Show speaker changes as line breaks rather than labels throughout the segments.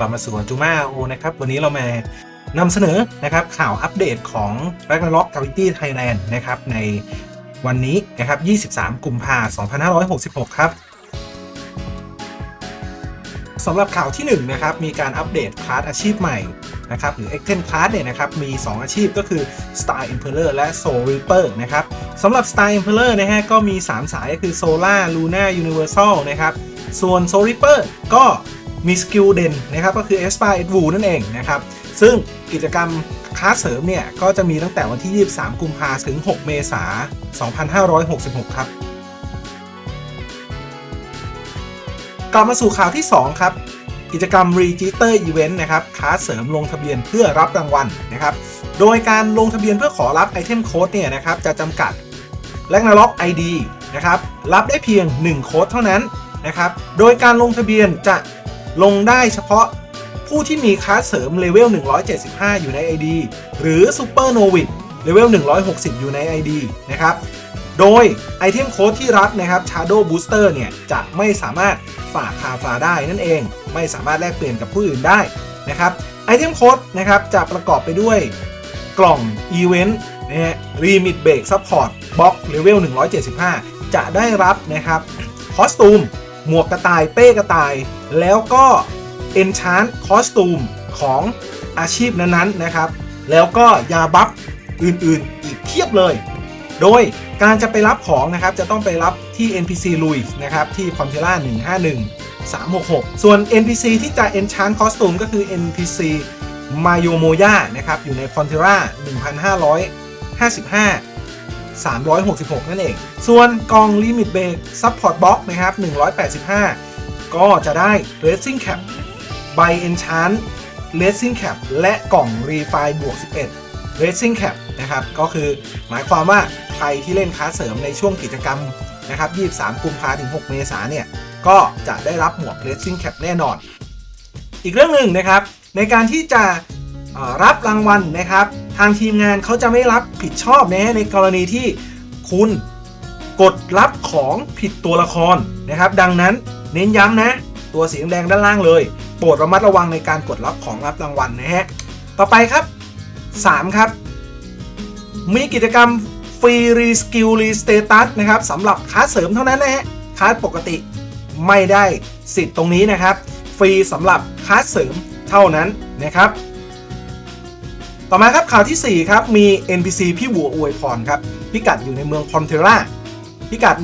กลับมาสู่จูมาโอนะครับ วันนี้เรามานำเสนอนะครับข่าวอัปเดตของ r a g n a r o k Gravity Thailand นะครับในวันนี้นะครับ 23 กุมภาพันธ์ 2566 ครับสำหรับข่าวที่ 1 นะครับ มีการอัปเดตคลาสอาชีพใหม่นะครับหรือ e x t e n Class เนี่ยนะครับมี 2 อาชีพก็คือ Star Emperor และ Soul Reaper นะครับสำหรับ Star Emperor นะฮะก็มี 3 สายก็คือ Solar Luna Universal นะครับส่วน Soul Reaper ก็ มีสกิลเด่นนะครับก็คือ e s p a e d w o นั่นเองนะครับซึ่งกิจกรรมคลาสเสริมเนี่ย ก็จะมีตั้งแต่วันที่ 23 กุมภาถึง 6 เมษายน 2566 ครับ กลับมาสู่ข่าวที่ 2 ครับ กิจกรรม Register Event นะครับคลาสเสริมลงทะเบียนเพื่อรับรางวัลนะครับ โดยการลงทะเบียนเพื่อขอรับไอเทมโค้ดเนี่ยนะครับ จะจำกัดแลกนาล็อก ID นะครับ รับได้เพียง 1 โค้ดเท่านั้นนะครับ โดยการลงทะเบียนจะ ลงได้เฉพาะผู้ที่มีคลาสเสริมเลเวล 175 อยู่ใน ID หรือ Super Novic เลเวล 160 อยู่ใน ID นะครับ โดยไอเทมโค้ดที่รับนะครับ Shadow Booster เนี่ยจะไม่สามารถฝากคาฟาได้นั่นเอง ไม่สามารถแลกเปลี่ยนกับผู้อื่นได้นะครับไอเทมโค้ดนะครับจะประกอบไปด้วยกล่อง Event นะฮะ Remit Break Support Box Level 175 จะได้รับนะครับคอสตูม หมวกกระต่ายเป้กระต่าย แล้วก็ Enchant คอสตูมของอาชีพนั้นๆนะครับ แล้วก็ยาบัฟอื่นๆ อีกเพียบเลย โดยการจะไปรับของนะครับ จะต้องไปรับที่ NPC ลุยนะครับ ที่ p o n t e r a 151 366 ส่วน NPC ที่จะ Enchant Costume ก็คือ NPC Mayomoya นะครับ อยู่ใน p o n t e r a 1555 366 นั่นเอง ส่วนกล่อง Limit Break Support Box นะครับ 185 ก็จะได้ Racing Cap ใบ Enchant Racing Cap และกล่อง Refine บวก 11 Racing Cap นะครับ ก็คือหมายความว่าใครที่เล่นคลาเสริมในช่วงกิจกรรมนะครับ 23 กุมภาถึง 6 เมษาเนี่ย ก็จะได้รับหมวก Racing Cap แน่นอน อีกเรื่องหนึ่งนะครับ ในการที่จะรับรางวัลนะครับ ทางทีมงานเขาจะไม่รับผิดชอบนะในกรณีที่คุณกดรับของผิดตัวละครนะครับ ดังนั้นเน้นย้ำนะ ตัวสีแดงด้านล่างเลยโปรดระมัดระวังในการกดรับของรับรางวัลนะฮะต่อไปครับ 3 ครับ มีกิจกรรมฟรีรีสกิลรีสเตตัสนะครับสำหรับคลาสเสริมเท่านั้นนะฮะคลาสปกติไม่ได้สิทธิ์ตรงนี้นะครับ ฟรีสำหรับคลาสเสริมเท่านั้นนะครับ ต่อมาครับข่าวทีสี่4 ครับ มี NPC พี่บัวอวยพรครับ พิกัดอยู่ในเมืองพอนเทรา พิกัด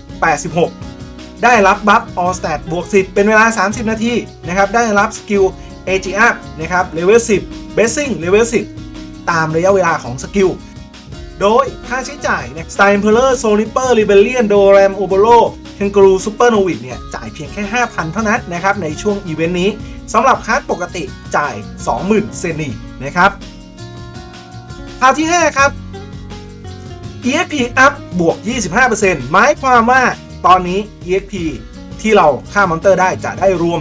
14686 ได้รับบัฟ All Stat บวก 10 เป็นเวลา 30 นาทีนะครับ ได้รับสกิล AG Up นะครับเลเวล10 Blessing เลเวล10 ตามระยะเวลาของสกิล โดยค่าใช้จ่ายเนี่ย Star Emperor Soul Reaper Rebellion Doram Oboro Kangaroo Super Novic เนี่ยจ่ายเพียงแค่ 5,000 เท่านั้นนะครับในช่วงอีเวนต์นี้สำหรับคลาสปกติจ่าย 20,000 เซนี นะครับข่าวที่ 5 ครับ EXP up บวก 25%หมายความว่าตอนนี้ EXP ที่เราฆ่ามอนเตอร์ได้จะได้รวม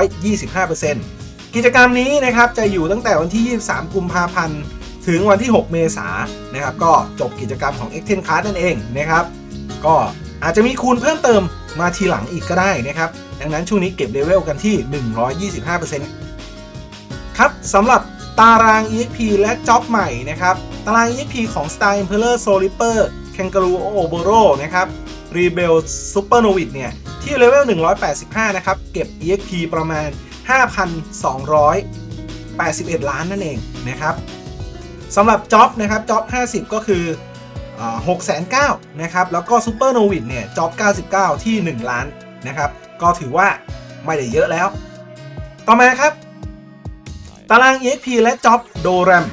125%กิจกรรมนี้นะครับจะอยู่ตั้งแต่วันที่ 23 กุมภาพันธ์ ถึงวันที่ 6 เมษายนนะครับ ก็จบกิจกรรมของ x 1 0 Card นั่นเองนะครับ ก็อาจจะมีคูณเพิ่มเติมมาทีหลังอีกก็ได้นะครับ ดังนั้นช่วงนี้เก็บเลเวลกันที่ 125%ครับสำหรับ ตาราง EXP และจ็อบใหม่นะครับ ตาราง EXP ของ Star Emperor Soul Reaper Kangaroo Oboro นะครับ Rebel Super Novic เนี่ย ที่เลเวล 185 นะครับ เก็บ EXP ประมาณ 5,281 ล้านนั่นเองนะครับสำหรับจ็อบนะครับจ็อบ50 ก็คือ6 9 0 0นะครับ แล้วก็ Super Novic เนี่ยจ็อบ99 ที่ 1 ล้านนะครับ ก็ถือว่าไม่ได้เยอะแล้ว ต่อมาครับ ตาราง EXP และจ็อบโดแรม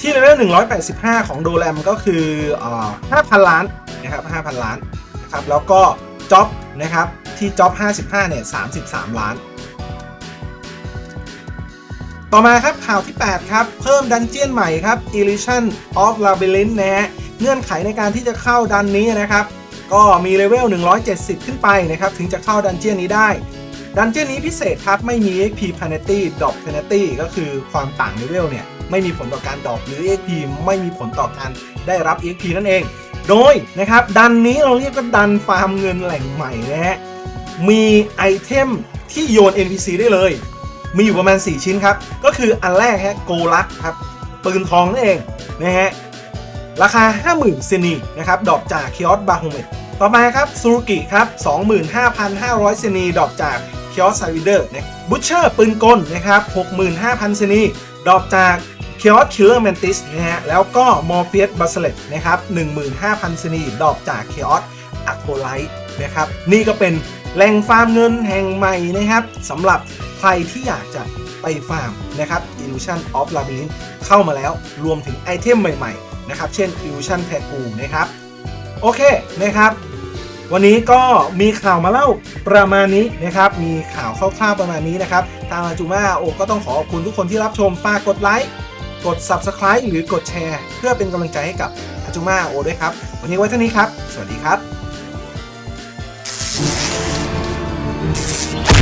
ที่เลเวล185 ของโดแรมก็คืออ5,000 ล้านนะครับ5,000 ล้านนะครับแล้วก็จ็อบนะครับที่จ็อบ55 เนี่ย 33 ล้าน ต่อมาครับข่าวที่ 8 ครับ เพิ่มดันเจียนใหม่ครับ Illusion of Labyrinth นะฮะเงื่อนไขในการที่จะเข้าดันนี้นะครับ ก็มีเลเวล 170 ขึ้นไปนะครับ ถึงจะเข้าดันเจียนนี้ได้ ดันเจี้ยนนี้พิเศษครับไม่มี XP penalty drop penalty ก็คือความต่างเลเวลเนี่ย ไม่มีผลต่อการดรอปหรือ XP ไม่มีผลต่อการได้รับ XP นั่นเอง โดยนะครับดันนี้เราเรียกว่าดันฟาร์มเงินแหล่งใหม่นะฮะมีไอเทมที่โยน NPC ได้เลย มีอยู่ประมาณ 4 ชิ้นครับ ก็คืออันแรกฮะโกลักครับปืนทองนั่นเองนะฮะราคา 50,000เซนีนะครับดรอปจากคิออสบาโฮเมต ต่อมาครับซูรุกิครับ 25,500 เซนีดอปจากเคิออสไซวิเดอร์นะบูชเชอร์ปืนกลนะครับ 65,000 เซนีดอปจากเคิออสคิลเลอร์แมนติสนะฮะแล้วก็มอร์เฟียสบัสเลตนะครับ 15,000 เซนีดอปจากเคิออสอะโคไลท์นะครับ นี่ก็เป็นแหล่งฟาร์มเงินแห่งใหม่นะครับสำหรับใครที่อยากจะไปฟาร์มนะครับ Illusion of Labyrinth เข้ามาแล้วรวมถึงไอเทมใหม่ๆนะครับ เช่น Illusion t a t o o นะครับ โอเคนะครับ วันนี้ก็มีข่าวมาเล่าประมาณนี้นะครับ มีข่าวคร่าวๆประมาณนี้นะครับ ทางอาจูมาโอก็ต้องขอขอบคุณทุกคนที่รับชมฝากกดไลค์ กด Subscribe หรือกดแชร์ เพื่อเป็นกำลังใจให้กับอาจูมาโอด้วยครับ วันนี้ไว้เท่านี้ครับ สวัสดีครับ